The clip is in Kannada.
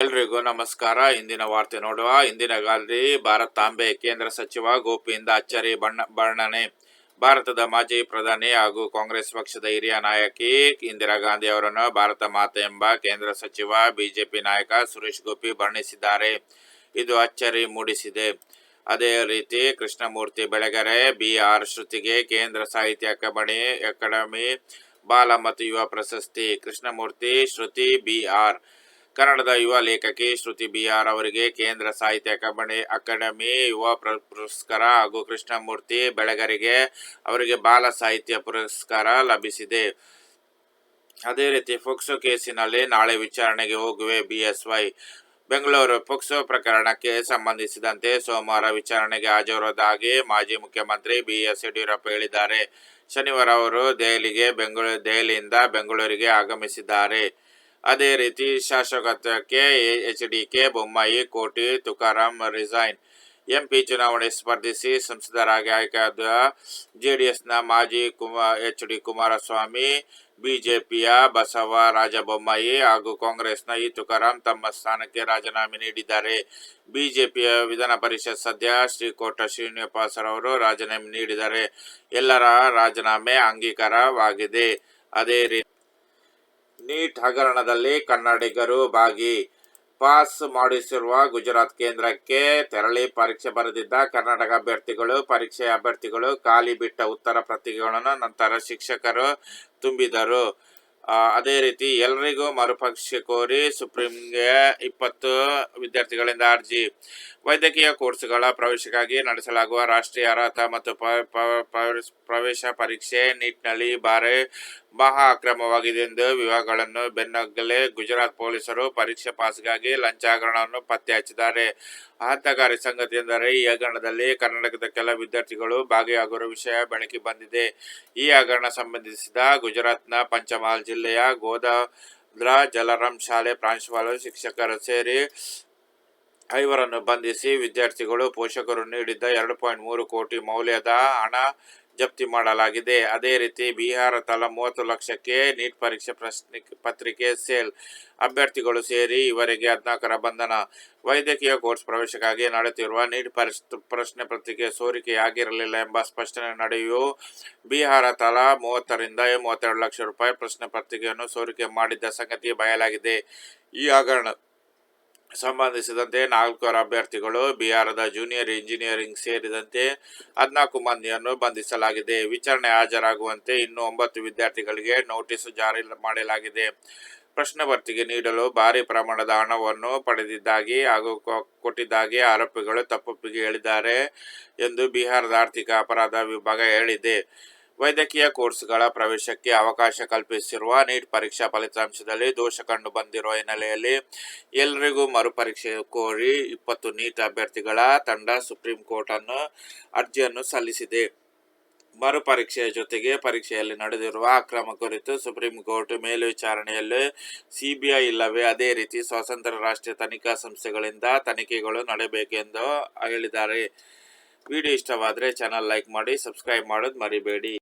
ಎಲ್ರಿಗೂ ನಮಸ್ಕಾರ. ಇಂದಿನ ವಾರ್ತೆ ನೋಡುವ. ಇಂದಿನ ಗಾಲಿ ಭಾರತಾಂಬೆ ಕೇಂದ್ರ ಸಚಿವ ಗೋಪಿಯಿಂದ ಅಚ್ಚರಿ ಬಣ್ಣ, ಬಣ್ಣನೆ. ಭಾರತದ ಮಾಜಿ ಪ್ರಧಾನಿ ಹಾಗೂ ಕಾಂಗ್ರೆಸ್ ಪಕ್ಷದ ಹಿರಿಯ ನಾಯಕಿ ಇಂದಿರಾ ಗಾಂಧಿ ಅವರನ್ನು ಭಾರತ ಮಾತೆ ಎಂಬ ಕೇಂದ್ರ ಸಚಿವ, ಬಿಜೆಪಿ ನಾಯಕ ಸುರೇಶ್ ಗೋಪಿ ಬಣ್ಣಿಸಿದ್ದಾರೆ. ಇದು ಅಚ್ಚರಿ ಮೂಡಿಸಿದೆ. ಅದೇ ರೀತಿ ಕೃಷ್ಣಮೂರ್ತಿ ಬೆಳಗೆರೆ ಬಿ ಆರ್ ಶ್ರುತಿಗೆ ಕೇಂದ್ರ ಸಾಹಿತ್ಯ ಅಕಾಡೆಮಿ ಅಕಾಡೆಮಿ ಬಾಲ ಮತ್ತು ಯುವ ಪ್ರಶಸ್ತಿ. ಕೃಷ್ಣಮೂರ್ತಿ, ಶ್ರುತಿ ಬಿ ಆರ್ ಕನ್ನಡದ ಯುವ ಲೇಖಕಿ ಶ್ರುತಿ ಬಿ ಆರ್ ಅವರಿಗೆ ಕೇಂದ್ರ ಸಾಹಿತ್ಯ ಅಕಾಡೆಮಿ ಅಕಾಡೆಮಿ ಯುವ ಪ್ರ- ಪುರಸ್ಕಾರ ಹಾಗೂ ಕೃಷ್ಣಮೂರ್ತಿ ಬೆಳಗರಿಗೆ ಅವರಿಗೆ ಬಾಲ ಸಾಹಿತ್ಯ ಪುರಸ್ಕಾರ ಲಭಿಸಿದೆ. ಅದೇ ರೀತಿ ಫೋಕ್ಸೋ ಕೇಸಿನಲ್ಲಿ ನಾಳೆ ವಿಚಾರಣೆಗೆ ಹೋಗುವೆ ಬಿಎಸ್ವೈ ಬೆಂಗಳೂರು ಪೋಕ್ಸೋ ಪ್ರಕರಣಕ್ಕೆ ಸಂಬಂಧಿಸಿದಂತೆ ಸೋಮವಾರ ವಿಚಾರಣೆಗೆ ಹಾಜರಾದಾಗಿ ಮಾಜಿ ಮುಖ್ಯಮಂತ್ರಿ ಬಿಎಸ್ ಯಡಿಯೂರಪ್ಪ ಹೇಳಿದ್ದಾರೆ. ಶನಿವಾರ ಅವರು ದೆಹಲಿಗೆ ಬೆಂಗಳೂರು, ದೆಹಲಿಯಿಂದ ಬೆಂಗಳೂರಿಗೆ ಆಗಮಿಸಿದ್ದಾರೆ. ಅದೇ ರೀತಿ ಶಾಸಕತ್ವಕ್ಕೆ ಎಚ್ ಡಿ ಕೆ ಬೊಮ್ಮಾಯಿ, ಕೋಟಿ ತುಕಾರಾಂ ರಿಸೈನ್ ಎಂಪಿ ಚುನಾವಣೆ ಸ್ಪರ್ಧಿಸಿ ಸಂಸದರಾಗಿ ಆಯ್ಕೆಯಾದ ಜೆಡಿಎಸ್ನ ಮಾಜಿ ಕುಮಾರ್ ಎಚ್ ಡಿ ಕುಮಾರಸ್ವಾಮಿ, ಬಿಜೆಪಿಯ ಬಸವ ರಾಜಬೊಮ್ಮಾಯಿ ಹಾಗೂ ಕಾಂಗ್ರೆಸ್ನ ಈ ತುಕಾರಾಂ ತಮ್ಮ ಸ್ಥಾನಕ್ಕೆ ರಾಜೀನಾಮೆ ನೀಡಿದ್ದಾರೆ. ಬಿಜೆಪಿಯ ವಿಧಾನ ಪರಿಷತ್ ಸದ್ಯ ಶ್ರೀಕೋಟ ಶ್ರೀನಿವಾಸರವರು ರಾಜೀನಾಮೆ ನೀಡಿದ್ದಾರೆ. ಎಲ್ಲರ ರಾಜೀನಾಮೆ ಅಂಗೀಕಾರವಾಗಿದೆ. ಅದೇ ರೀತಿ ನೀಟ್ ಹಗರಣದಲ್ಲಿ ಕನ್ನಡಿಗರು ಭಾಗಿ ಪಾಸ್ ಮಾಡಿಸಿರುವ ಗುಜರಾತ್ ಕೇಂದ್ರಕ್ಕೆ ತೆರಳಿ ಪರೀಕ್ಷೆ ಬರೆದಿದ್ದ ಕರ್ನಾಟಕ ಅಭ್ಯರ್ಥಿಗಳು, ಪರೀಕ್ಷೆ ಅಭ್ಯರ್ಥಿಗಳು ಖಾಲಿ ಬಿಟ್ಟ ಉತ್ತರ ಪ್ರತಿಗಳನ್ನು ನಂತರ ಶಿಕ್ಷಕರು ತುಂಬಿದರು. ಅದೇ ರೀತಿ ಎಲ್ಲರಿಗೂ ಮರುಪರೀಕ್ಷೆ ಕೋರಿ ಸುಪ್ರೀಂಗೆ ಇಪ್ಪತ್ತು ವಿದ್ಯಾರ್ಥಿಗಳಿಂದ ಅರ್ಜಿ. ವೈದ್ಯಕೀಯ ಕೋರ್ಸ್ಗಳ ಪ್ರವೇಶಕ್ಕಾಗಿ ನಡೆಸಲಾಗುವ ರಾಷ್ಟ್ರೀಯ ಅರ್ಹತಾ ಮತ್ತು ಪ್ರವೇಶ ಪರೀಕ್ಷೆ ನೀಟ್ನಲ್ಲಿ ಬಾರಿ ಮಹಾ ಅಕ್ರಮವಾಗಿದೆ ಎಂದು ವಿವಾಹಗಳನ್ನು ಬೆನ್ನಗಲೇ ಗುಜರಾತ್ ಪೊಲೀಸರು ಪರೀಕ್ಷೆ ಪಾಸ್ಗಾಗಿ ಲಂಚ ಹಗರಣವನ್ನು ಪತ್ತೆ ಹಚ್ಚಿದ್ದಾರೆ ಆಘಾತಕಾರಿ ಸಂಗತಿ ಎಂದರೆ ಈ ಹಗರಣದಲ್ಲಿ ಕರ್ನಾಟಕದ ಕೆಲ ವಿದ್ಯಾರ್ಥಿಗಳು ಭಾಗಿಯಾಗಿರುವ ವಿಷಯ ಬೆಳಕಿಗೆ ಬಂದಿದೆ. ಈ ಹಗರಣ ಸಂಬಂಧಿಸಿದ ಗುಜರಾತ್ನ ಪಂಚಮಹಾಲ್ ಜಿಲ್ಲೆಯ ಗೋದಾ ಜಲರಾಮ್ ಶಾಲೆ ಪ್ರಾಂಶುಪಾಲರು ಶಿಕ್ಷಕರು ಸೇರಿ ಐವರನ್ನು ಬಂಧಿಸಿ ವಿದ್ಯಾರ್ಥಿಗಳು ಪೋಷಕರು ನೀಡಿದ್ದ ಎರಡು ಪಾಯಿಂಟ್ ಮೂರು ಕೋಟಿ ಮೌಲ್ಯದ ಹಣ ಜಪ್ತಿ ಮಾಡಲಾಗಿದೆ. ಅದೇ ರೀತಿ ಬಿಹಾರ ತಲಾ ಮೂವತ್ತು ಲಕ್ಷಕ್ಕೆ ನೀಟ್ ಪರೀಕ್ಷೆ ಪ್ರಶ್ನೆ ಪತ್ರಿಕೆ ಸೇಲ್ ಅಭ್ಯರ್ಥಿಗಳು ಸೇರಿ ಇವರಿಗೆ ಹದಿನಾಲ್ಕರ ಬಂಧನ. ವೈದ್ಯಕೀಯ ಕೋರ್ಸ್ ಪ್ರವೇಶಕ್ಕಾಗಿ ನಡೆಯುತ್ತಿರುವ ನೀಟ್ ಪರಿಸ್ ಪ್ರಶ್ನೆ ಪತ್ರಿಕೆ ಸೋರಿಕೆಯಾಗಿರಲಿಲ್ಲ ಎಂಬ ಸ್ಪಷ್ಟನೆ ನಡೆಯು ಬಿಹಾರ ತಲಾ ಮೂವತ್ತರಿಂದ ಮೂವತ್ತೆರಡು ಲಕ್ಷ ರೂಪಾಯಿ ಪ್ರಶ್ನೆ ಪತ್ರಿಕೆಯನ್ನು ಸೋರಿಕೆ ಮಾಡಿದ್ದ ಸಂಗತಿ ಬಯಲಾಗಿದೆ. ಈ ಹಗರಣ ಸಂಬಂಧಿಸಿದಂತೆ ನಾಲ್ವರು ಅಭ್ಯರ್ಥಿಗಳು ಬಿಹಾರದ ಜೂನಿಯರ್ ಇಂಜಿನಿಯರಿಂಗ್ ಸೇರಿದಂತೆ ಹದಿನಾಲ್ಕು ಮಂದಿಯನ್ನು ಬಂಧಿಸಲಾಗಿದೆ. ವಿಚಾರಣೆ ಹಾಜರಾಗುವಂತೆ ಇನ್ನು ಒಂಬತ್ತು ವಿದ್ಯಾರ್ಥಿಗಳಿಗೆ ನೋಟಿಸ್ ಜಾರಿ ಮಾಡಲಾಗಿದೆ. ಪ್ರಶ್ನೆ ಪತ್ರಿಕೆ ನೀಡಲು ಭಾರಿ ಪ್ರಮಾಣದ ಹಣವನ್ನು ಪಡೆದಿದ್ದಾಗಿ ಹಾಗೂ ಕೊಟ್ಟಿದ್ದಾಗಿ ಆರೋಪಿಗಳು ತಪ್ಪೊಪ್ಪಿಗೆ ಹೇಳಿದ್ದಾರೆ ಎಂದು ಬಿಹಾರದ ಆರ್ಥಿಕ ಅಪರಾಧ ವಿಭಾಗ ಹೇಳಿದೆ. ವೈದ್ಯಕೀಯ ಕೋರ್ಸ್ಗಳ ಪ್ರವೇಶಕ್ಕೆ ಅವಕಾಶ ಕಲ್ಪಿಸಿರುವ ನೀಟ್ ಪರೀಕ್ಷಾ ಫಲಿತಾಂಶದಲ್ಲಿ ದೋಷ ಕಂಡು ಬಂದಿರುವ ಹಿನ್ನೆಲೆಯಲ್ಲಿ ಎಲ್ಲರಿಗೂ ಮರುಪರೀಕ್ಷೆ ಕೋರಿ ಇಪ್ಪತ್ತು ನೀಟ್ ಅಭ್ಯರ್ಥಿಗಳ ತಂಡ ಸುಪ್ರೀಂ ಕೋರ್ಟ್ ಅನ್ನು ಅರ್ಜಿಯನ್ನು ಸಲ್ಲಿಸಿದೆ. ಮರುಪರೀಕ್ಷೆಯ ಜೊತೆಗೆ ಪರೀಕ್ಷೆಯಲ್ಲಿ ನಡೆದಿರುವ ಅಕ್ರಮ ಕುರಿತು ಸುಪ್ರೀಂ ಕೋರ್ಟ್ ಮೇಲ್ವಿಚಾರಣೆಯಲ್ಲಿ ಸಿಬಿಐ ಇಲ್ಲವೇ ಅದೇ ರೀತಿ ಸ್ವತಂತ್ರ ರಾಷ್ಟ್ರೀಯ ತನಿಖಾ ಸಂಸ್ಥೆಗಳಿಂದ ತನಿಖೆಗಳು ನಡೆಯಬೇಕೆಂದು ಹೇಳಿದ್ದಾರೆ. ವಿಡಿಯೋ ಇಷ್ಟವಾದರೆ ಚಾನಲ್ ಲೈಕ್ ಮಾಡಿ ಸಬ್ಸ್ಕ್ರೈಬ್ ಮಾಡೋದು ಮರಿಬೇಡಿ.